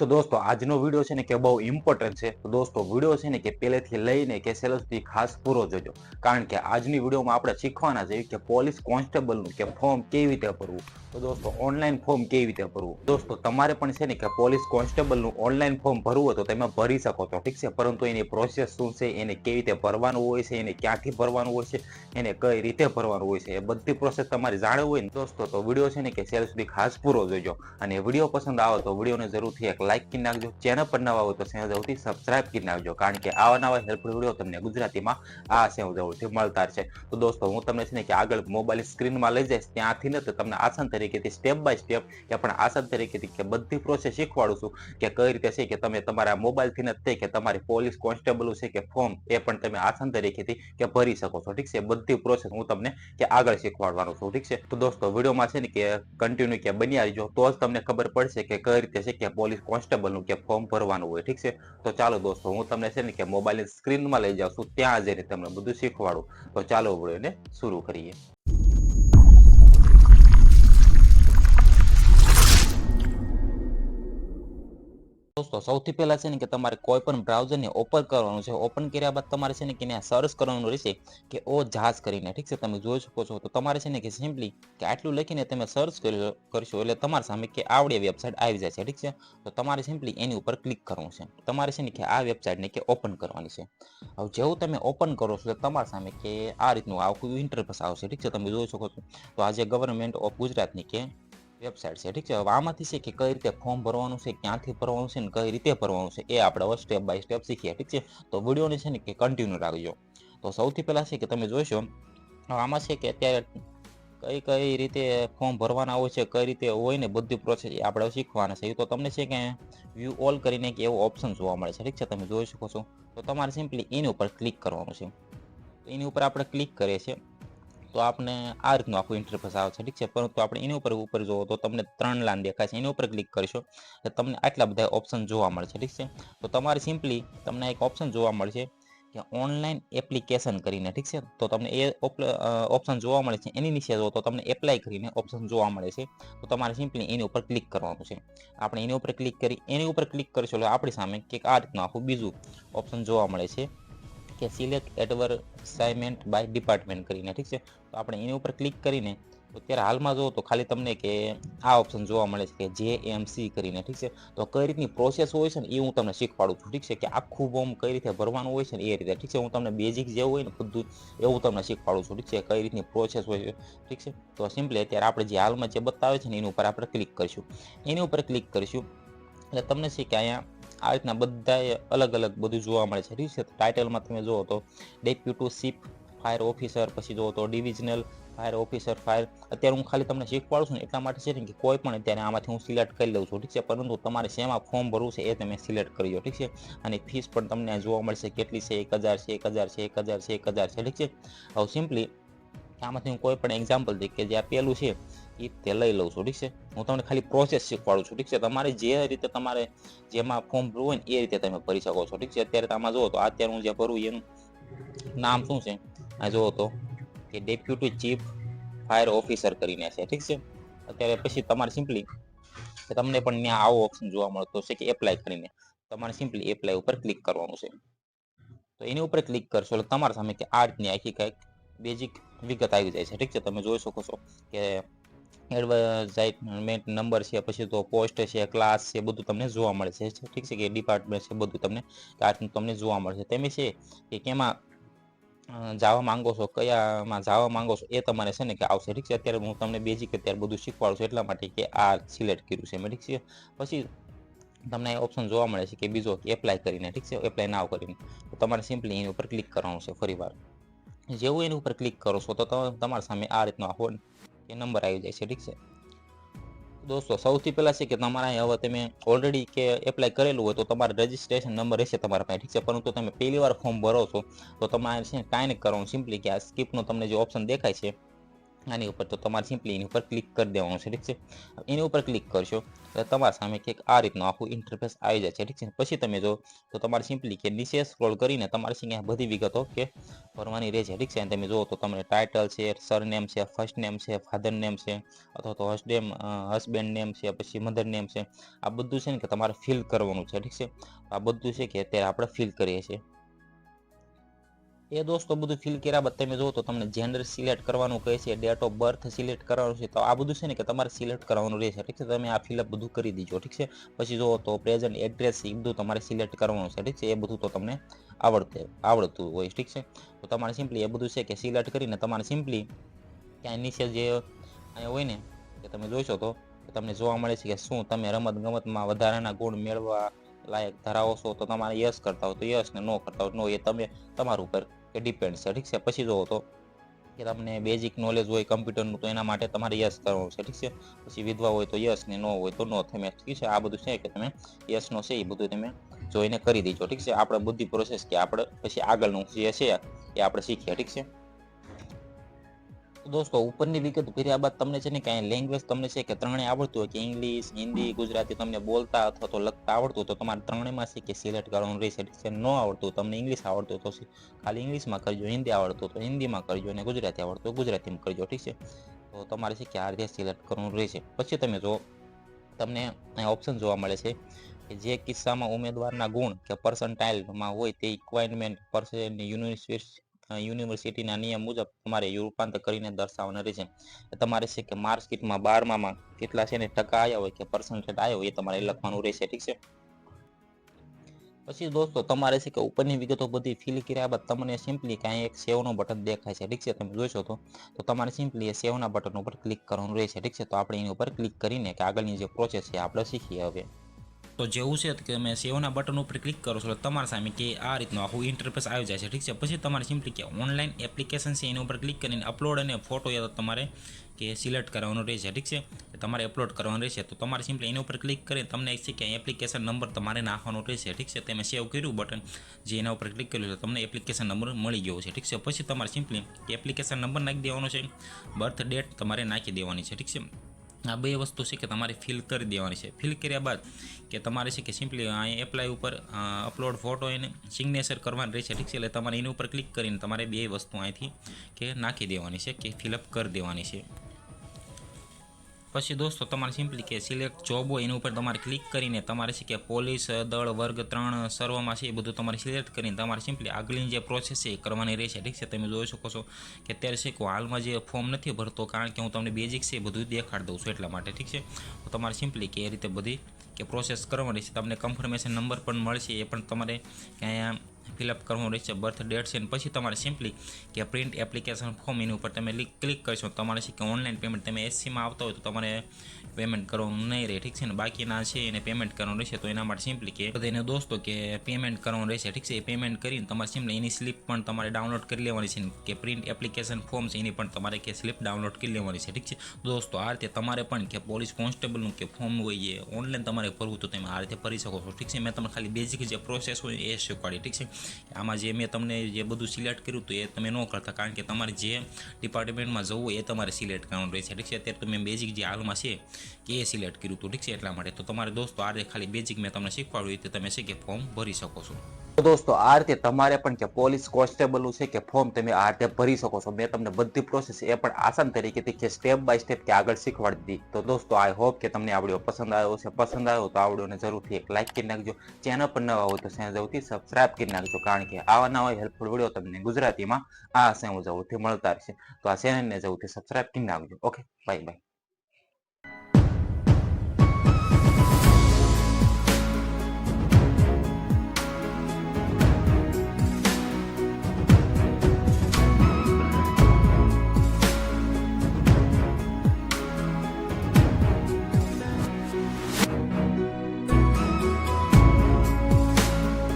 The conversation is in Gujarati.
તો દોસ્તો, આજનો વીડિયો છે ને કે બહુ ઇમ્પોર્ટન્ટ છે. તો દોસ્તો, વીડિયો છે ને કે પહેલેથી લઈને કે છેલ્લે સુધી ખાસ પૂરો જોજો. કારણ કે આજની વિડીયોમાં આપણે શીખવાના છે કે પોલીસ કોન્સ્ટેબલનું કે ફોર્મ કેવી રીતે ભરવું? તો દોસ્તો ઓનલાઈન ફોર્મ કેવી રીતે ભરવું? દોસ્તો, તમારે પણ છે ને કે પોલીસ કોન્સ્ટેબલનું ઓનલાઈન ફોર્મ ભરવું હોય તો તમે ભરી શકો છો, ઠીક છે? પરંતુ એની પ્રોસેસ શું છે, એને કેવી રીતે ભરવાનું હોય છે, એને ક્યાંથી ભરવાનું હોય છે, એને કઈ રીતે ભરવાનું હોય છે, એ બધી પ્રોસેસ તમારે જાણવી હોય ને દોસ્તો, તો વીડિયો છે ને કે છેલ્લે સુધી ખાસ પૂરો જોજો. અને વીડિયો પસંદ આવે તો વિડીયોને જરૂરથી એક લાઇક કરી નાખજો ચેનલ પર નવા હોય તો સેવ જરૂરથી સબસ્ક્રાઇબ કરી નાખજો, કારણ કે આવા નવા હેલ્પફુલ વીડિયો તમને ગુજરાતીમાં આ સેવ જરૂરથી મળતા છે તો દોસ્તો, હું તમને છે ને કે આગળ મોબાઈલ સ્ક્રીનમાં લઈ જઈશ, ત્યાંથી ને તમને આસાન તરીકેથી સ્ટેપ બાય સ્ટેપ કે પણ આસાન તરીકેથી કે બધી પ્રોસેસ શીખવાડું છું, કે કઈ રીતે છે કે તમે તમારા મોબાઈલથી જ તે કે તમારી પોલીસ કોન્સ્ટેબલ છે કે ફોર્મ એ પણ તમે આસાન તરીકેથી કે ભરી શકો છો, ઠીક છે? બધી પ્રોસેસ હું તમને કે આગળ શીખવાડવાનું છું, ઠીક છે? તો દોસ્તો, વિડીયોમાં છે ને કે કન્ટિન્યુ કે બની આવજો તો જ તમને ખબર પડશે કે કઈ રીતે છે કે પોલીસ કોન્સ્ટેબલનું કે ફોર્મ ભરવાનું હોય, ઠીક છે? તો ચાલો દોસ્તો, હું તમને છે ને કે મોબાઈલ સ્ક્રીનમાં લઈ જાઉં છું, ત્યાં જઈને તમને બધું શીખવાડું. તો ચાલો એને શરૂ કરીએ. દોસ્તો, સૌથી પહેલા છે ને કે તમારે કોઈ પણ બ્રાઉઝરને ઓપન કરવાનું છે, ઓપન કર્યા બાદ તમારે છે ને કે સર્ચ કરવાનું રહેશે કે ઓ જહાજ કરીને, ઠીક છે? તમે જોઈ શકો છો. તો તમારે છે ને કે સિમ્પલી કે આટલું લખીને તમે સર્ચ કરશો એટલે તમારી સામે કે આવડી વેબસાઇટ આવી જાય છે, ઠીક છે? તો તમારે સિમ્પલી એની ઉપર ક્લિક કરવું છે. તમારે છે ને કે આ વેબસાઇટને કે ઓપન કરવાની છે. હવે જેવું તમે ઓપન કરો છો તમારી સામે કે આ રીતનું આખું ઇન્ટરફેસ આવશે, ઠીક છે? તમે જોઈ શકો છો. તો આજે ગવર્મેન્ટ ઓફ ગુજરાતની કે વેબસાઇટ છે, ઠીક છે? હવે આમાંથી છે કે કઈ રીતે ફોર્મ ભરવાનું છે, ક્યાંથી ભરવાનું છે ને કઈ રીતે ભરવાનું છે, એ આપણે હવે સ્ટેપ બાય સ્ટેપ શીખીએ, ઠીક છે? તો વિડીયોને છે ને કે કન્ટિન્યુ રાખજો. તો સૌથી પહેલાં છે કે તમે જોઈશો આમાં છે કે અત્યારે કઈ કઈ રીતે ફોર્મ ભરવાના હોય છે, કઈ રીતે હોય ને બધી પ્રોસેસ આપણે શીખવાના છે. તો તમને છે કે વ્યૂ ઓલ કરીને કે એવો ઓપ્શન જોવા મળે છે, ઠીક છે? તમે જોઈ શકો છો. તો તમારે સિમ્પલી એની ઉપર ક્લિક કરવાનું છે. એની ઉપર આપણે ક્લિક કરીએ છીએ. તો આપણે આ રીતનું આખું ઇન્ટરફેસ આવે છે. ઠીક છે? પરંતુ આપણે એની ઉપર ઉપર જોવો તો તમને ત્રણ લાઈન દેખાય છે. એની ઉપર ક્લિક કરશો તો તમને આટલા બધા ઓપ્શન જોવા મળશે. ઠીક છે? તો તમારે સિમ્પલી તમને એક ઓપ્શન જોવા મળશે કે ઓનલાઈન એપ્લિકેશન કરીને. ઠીક છે? તો તમને એ ઓપ્શન જોવા મળે છે. એની નીચે જો તો તમને એપ્લાય કરીને ઓપ્શન જોવા મળે છે. તો તમારે સિમ્પલી એની ઉપર ક્લિક કરવાનું છે. આપણે એની ઉપર ક્લિક કરી, એની ઉપર ક્લિક કરશો એટલે આપણી સામે કે આ રીતનું આખું બીજું ઓપ્શન જોવા મળે છે. કે સિલેક્ટ એડવર્સાઇમેન્ટ બાય ડિપાર્ટમેન્ટ કરીને, ઠીક છે? તો આપણે એની ઉપર ક્લિક કરીને અત્યારે હાલમાં જુઓ તો ખાલી તમને કે આ ઓપ્શન જોવા મળે છે કે જે એમ સી કરીને, ઠીક છે? તો કઈ રીતની પ્રોસેસ હોય છે ને એ હું તમને શીખવાડું છું, ઠીક છે? કે આખું ફોર્મ કઈ રીતે ભરવાનું હોય છે ને એ રીતે, ઠીક છે? હું તમને બેઝિક જેવું હોય ને બધું એવું તમને શીખવાડું છું, ઠીક છે? કઈ રીતની પ્રોસેસ હોય છે, ઠીક છે? તો સિમ્પલી અત્યારે આપણે જે હાલમાં જે બતાવે છે ને એની ઉપર આપણે ક્લિક કરીશું. એની ઉપર ક્લિક કરીશું. એટલે તમને છે કે અહીંયા આ રીતના બધા અલગ અલગ બધું જોવા મળે છે. ઠીક છે ટાઇટલમાં તમે જુઓ તો ડેપ્યુટી ચીફ ફાયર ઓફિસર, પછી જુઓ તો ડિવિઝનલ ફાયર ઓફિસર, ફાયર અત્યારે હું ખાલી તમને શીખવાડું છું ને એટલા માટે છે ને કે કોઈ પણ અત્યારે આમાંથી હું સિલેક્ટ કરી લઉં છું, ઠીક છે? પરંતુ તમારે શેમાં ફોર્મ ભરવું છે એ તમે સિલેક્ટ કરજો ઠીક છે? અને ફીસ પણ તમને જોવા મળશે કેટલી છે? એક હજાર છે, એક હજાર છે, એક હજાર છે, એક હજાર છે, ઠીક છે? હવે સિમ્પલી આમાંથી હું કોઈ પણ એક્ઝામ્પલ દઈ કે જે આ પહેલું છે એ તે લઈ લઉં છું, ઠીક છે? હું તમને ખાલી પ્રોસેસ શીખવાડું છું, ઠીક છે? તમારે જે રીતે તમારે જેમાં ફોર્મ ભરવું હોય ને, એ રીતે તમે ભરી શકો છો, ઠીક છે? અત્યારે આમાં જુઓ તો અત્યારે હું જે ભરવું એનું નામ શું છે? આ જુઓ તો, કે ડેપ્યુટી ચીફ ફાયર ઓફિસર કરીને છે, ઠીક છે? અત્યારે પછી તમારે સિમ્પલી તમને પણ ત્યાં આવો ઓપ્શન જોવા મળતો છે કે એપ્લાય કરીને, તમારે સિમ્પલી એપ્લાય ઉપર ક્લિક કરવાનું છે. તો એની ઉપર ક્લિક કરશો એટલે તમારા સામે કે આ રીતની આખી કંઈક બેઝિક વિગત આવી જાય છે, ઠીક છે? તમે જોઈ શકો છો કે એડવર્ટાઇઝમેન્ટ નંબર છે, પછી તો પોસ્ટ છે ક્લાસ છે, બધું તમને જોવા મળે છે ઠીક છે કે ડિપાર્ટમેન્ટ છે, બધું તમને આ રીતનું તમને જોવા મળશે. તેમ છે કે કેમાં જવા માંગો છો, કયામાં જવા માંગો છો, એ તમારે છે ને કે આવશે. ઠીક છે? અત્યારે હું તમને બેઝિક અત્યારે બધું શીખવાડું છું એટલા માટે કે આ સિલેક્ટ કર્યું છે મેં. ઠીક છે? પછી તમને ઓપ્શન જોવા મળે છે કે બીજો એપ્લાય કરીને. ઠીક છે? એપ્લાય નાવ કરીને. તો તમારે સિમ્પલી એની ઉપર ક્લિક કરવાનું છે ફરી વાર જેવું એની ઉપર ક્લિક કરો છો તો તમારી સામે આ રીતનો આખો કે નંબર આવી જાય છે, ઠીક છે? દોસ્તો, સૌથી પહેલાં છે કે તમારા હવે તમે ઓલરેડી કે એપ્લાય કરેલું હોય તો તમારે રજિસ્ટ્રેશન નંબર રહેશે તમારા પાસે, ઠીક છે? પરંતુ તમે પહેલી વાર ફોર્મ ભરો છો તો તમારે છે કાંઈ નહીં કરવાનું સિમ્પલી કે આ સ્કીપનો તમને જે ઓપ્શન દેખાય છે આની ઉપર તો તમારે સિમ્પલી એની ઉપર ક્લિક કરી દેવાનું છે, ઠીક છે? એની ઉપર ક્લિક કરશો, એટલે તમારા સામે કંઈક આ રીતનું આખું ઇન્ટરફેસ આવી જાય છે, ઠીક છે? પછી તમે જો, તો તમારે સિમ્પલી કે નીચે સ્ક્રોલ કરીને તમારે અહીંયા બધી વિગતો કે ભરવાની રહેશે ઠીક છે? અને તમે જુઓ તો તમને ટાઇટલ છે સરનેમ છે ફર્સ્ટ નેમ છે ફાધર નેમ છે, અથવા તો હસડેમ હસબેન્ડ નેમ છે, પછી મધર નેમ છે, આ બધું છે ને કે તમારે ફિલ કરવાનું છે, ઠીક છે? આ બધું છે કે અત્યારે આપણે ફિલ કરીએ છીએ. એ દોસ્તો બધું ફિલ કર્યા બાદ તમે જુઓ તો તમને જેન્ડર સિલેક્ટ કરવાનું કહે છે ડેટ ઓફ બર્થ સિલેક્ટ કરવાનું છે, તો આ બધું છે ને કે તમારે સિલેક્ટ કરવાનું રહેશે, ઠીક છે? તમે આ ફિલઅપ બધું કરી દીજો, ઠીક છે? પછી જુઓ તો પ્રેઝન્ટ એડ્રેસ એ બધું તમારે સિલેક્ટ કરવાનું છે, ઠીક છે? એ બધું તો તમને આવડતે, આવડતું હોય, ઠીક છે? તો તમારે સિમ્પલી એ બધું છે કે સિલેક્ટ કરીને તમારે સિમ્પલી ત્યાં નીચે જે અહીંયા હોય ને, કે તમે જોઈશો તો તમને જોવા મળે છે કે શું તમે રમત ગમતમાં વધારાના ગુણ મેળવવા લાયક ધરાવો છો, તો તમારે યસ કરતા હો તો યસ ને નો કરતા હો નો એ તમે તમારું ઉપર કે ડિપેન્ડ છે ઠીક છે? પછી જોવો તો કે તમને બેઝિક નોલેજ હોય કમ્પ્યુટરનું તો એના માટે તમારે યસ કરવાનું છે. ઠીક છે? પછી વિધવા હોય તો યસ ને નો હોય તો નો તમે. ઠીક છે? આ બધું છે કે તમે યસ નો છે એ બધું તમે જોઈને કરી દીજો. ઠીક છે? આપણે બધી પ્રોસેસ કે આપણે પછી આગળનું જે છે એ આપણે શીખીએ. ઠીક છે? તો દોસ્તો ઉપરની વિગત ભર્યા બાદ તમને છે ને કાંઈ લેંગ્વેજ તમને છે કે ત્રણે આવડતું હોય કે ઇંગ્લિશ હિન્દી ગુજરાતી તમને બોલતા અથવા તો લખતા આવડતું તો તમારે ત્રણેયમાં છે કે સિલેક્ટ કરવાનું રહેશે. છે નો આવડતું તમને ઇંગ્લિશ આવડતું તો ખાલી ઇંગ્લિશમાં કરજો હિન્દી આવડતું તો હિન્દીમાં કરજો અને ગુજરાતી આવડતું ગુજરાતીમાં કરજો ઠીક છે? તો તમારે છે કે આ રીતે સિલેક્ટ કરવાનું રહેશે. પછી તમે જો તમને ઓપ્શન જોવા મળે છે કે જે કિસ્સામાં ઉમેદવારના ગુણ કે પર્સન્ટાઇલમાં હોય તે ઇક્વાઇનમેન્ટ પર્સન યુનિવર્સિટી યુનિવર્સિટીના નિયમ મુજબ તમારે રૂપાંતર કરીને દર્શાવવાના રહેશે. તમારે છે કે માર્કશીટમાં બારમામાં કેટલા છે ને ટકા આવ્યા હોય કે પર્સન્ટેજ આવ્યો હોય એ તમારે લખવાનું રહેશે, ઠીક છે? પછી દોસ્તો તમારે છે કે ઉપરની વિગતો બધી ફિલ કર્યા બાદ તમને સિમ્પલી કાંઈ એક સેવનો બટન દેખાય છે, ઠીક છે? તમે જોશો તો તો તમારે સિમ્પલી એ સેવના બટન ઉપર ક્લિક કરવાનું રહેશે, ઠીક છે? તો આપણે એની ઉપર ક્લિક કરીને કે આગળની જે પ્રોસેસ છે આપણે શીખીએ હવે. તો જેવું છે કે તમે સેવના બટન ઉપર ક્લિક કરો છો એટલે તમારા સામે કે આ રીતનું આખું ઇન્ટરફેસ આવી જાય છે, ઠીક છે? પછી તમારે સિમ્પલી કે ઓનલાઈન એપ્લિકેશન છે એની ઉપર ક્લિક કરીને અપલોડ અને ફોટો યા તો તમારે કે સિલેક્ટ કરવાનું રહેશે, ઠીક છે? તમારે અપલોડ કરવાનું રહેશે. તો તમારે સિમ્પલી એની ઉપર ક્લિક કરીને તમને છે કે એપ્લિકેશન નંબર તમારે નાખવાનો રહેશે, ઠીક છે? તમે સેવ કર્યું બટન જે એના ઉપર ક્લિક કર્યું તો તમને એપ્લિકેશન નંબર મળી ગયો છે, ઠીક છે? પછી તમારે સિમ્પલી એપ્લિકેશન નંબર નાખી દેવાનો છે બર્થ ડેટ તમારે નાખી દેવાની છે, ઠીક છે? આ બે વસ્તુ છે કે તમારે ફિલ કરી દેવાની છે. ફિલ કર્યા બાદ કે તમારે છે કે સિમ્પલી અહીંયા એપ્લાય ઉપર અપલોડ ફોટો એને સિગ્નેચર કરવાની રહેશે. ઠીક છે, એટલે તમારે એની ઉપર ક્લિક કરીને તમારે બે વસ્તુ અહીંથી કે નાખી દેવાની છે કે ફિલઅપ કરી દેવાની છે. પછી દોસ્તો, તમારે સિમ્પલી કે સિલેક્ટ જોબ હોય એની ઉપર તમારે ક્લિક કરીને તમારે છે કે પોલીસ, દળ, વર્ગ ત્રણ, સર્વમાં છે એ બધું તમારે સિલેક્ટ કરીને તમારે સિમ્પલી આગળની જે પ્રોસેસ છે એ કરવાની રહેશે, ઠીક છે? તમે જોઈ શકો છો કે અત્યારે છે કે હાલમાં જે ફોર્મ નથી ભરતો કારણ કે હું તમને બેઝિક છે એ બધું દેખાડી દઉં છું એટલા માટે, ઠીક છે? તમારે સિમ્પલી કે એ રીતે બધી કે પ્રોસેસ કરવાની છે. તમને કન્ફર્મેશન નંબર પણ મળશે, એ પણ તમારે અહીંયા ફિલઅપ કરવાનું રહેશે બર્થ ડેટ છે અને પછી તમારે સિમ્પલી કે પ્રિન્ટ એપ્લિકેશન ફોર્મ એની ઉપર તમે ક્લિક કરશો તમારે છે કે ઓનલાઈન પેમેન્ટ તમે એસસીમાં આવતા હોય તો તમારે પેમેન્ટ કરવાનું નહીં રહે, ઠીક છે ને? બાકીના છે એને પેમેન્ટ કરવાનું રહેશે તો એના માટે સિમ્પલી કે બધાને દોસ્તો કે પેમેન્ટ કરવાનું રહેશે, ઠીક છે? એ પેમેન્ટ કરીને તમારે સિમ્પલી એની સ્લિપ પણ તમારે ડાઉનલોડ કરી લેવાની છે કે પ્રિન્ટ એપ્લિકેશન ફોર્મ છે એની પણ તમારે કે સ્લિપ ડાઉનલોડ કરી લેવાની છે, ઠીક છે? દોસ્તો, આ રીતે તમારે પણ કે પોલીસ કોન્સ્ટેબલનું કે ફોર્મ હોય એ ઓનલાઈન તમારે ભરવું તો તમે આ રીતે ભરી શકો છો, ઠીક છે? મેં તમને ખાલી બેઝિક જે પ્રોસેસ હોય એ શીખવાડી, ઠીક છે? આમાં જે મેં તમને જે બધું સિલેક્ટ કર્યું હતું એ તમે ન કરતા, કારણ કે તમારે જે ડિપાર્ટમેન્ટમાં જવું એ તમારે સિલેક્ટ કરવાનું રહેશે. ઠીક છે? અત્યારે તમે બેઝિક જે હાલમાં છે કે એ સિલેક્ટ કર્યું હતું. ઠીક છે? એટલા માટે. તો તમારે દોસ્તો, આજે ખાલી બેઝિક મેં તમને શીખવાડ્યું તો તમે છે કે ફોર્મ ભરી શકો છો. દોસ્તો, આ રીતે તમારે પણ કે પોલીસ કોન્સ્ટેબલનું છે કે ફોર્મ તમે આ રીતે ભરી શકો છો. મેં તમને બધી પ્રોસેસ એ પણ આસાન તરીકેથી કે સ્ટેપ બાય સ્ટેપ કે આગળ શીખવાડી દીધી. તો દોસ્તો આઈ હોપ કે તમને આ પસંદ આવ્યો છે પસંદ આવ્યો તો આ જરૂરથી એક લાઇક કરી નાખજો. ચેનલ પર નવા હોય તો જરૂરથી સબસ્ક્રાઇબ કરી નાખજો. કારણ કે આવા નવા હેલ્પફુલ વીડિયો તમને ગુજરાતીમાં આ સેવું જરૂરથી મળતા રહેશે. તો આ ચેનલને જવુંથી સબસ્ક્રાઇબ કરી નાખજો. Okay bye bye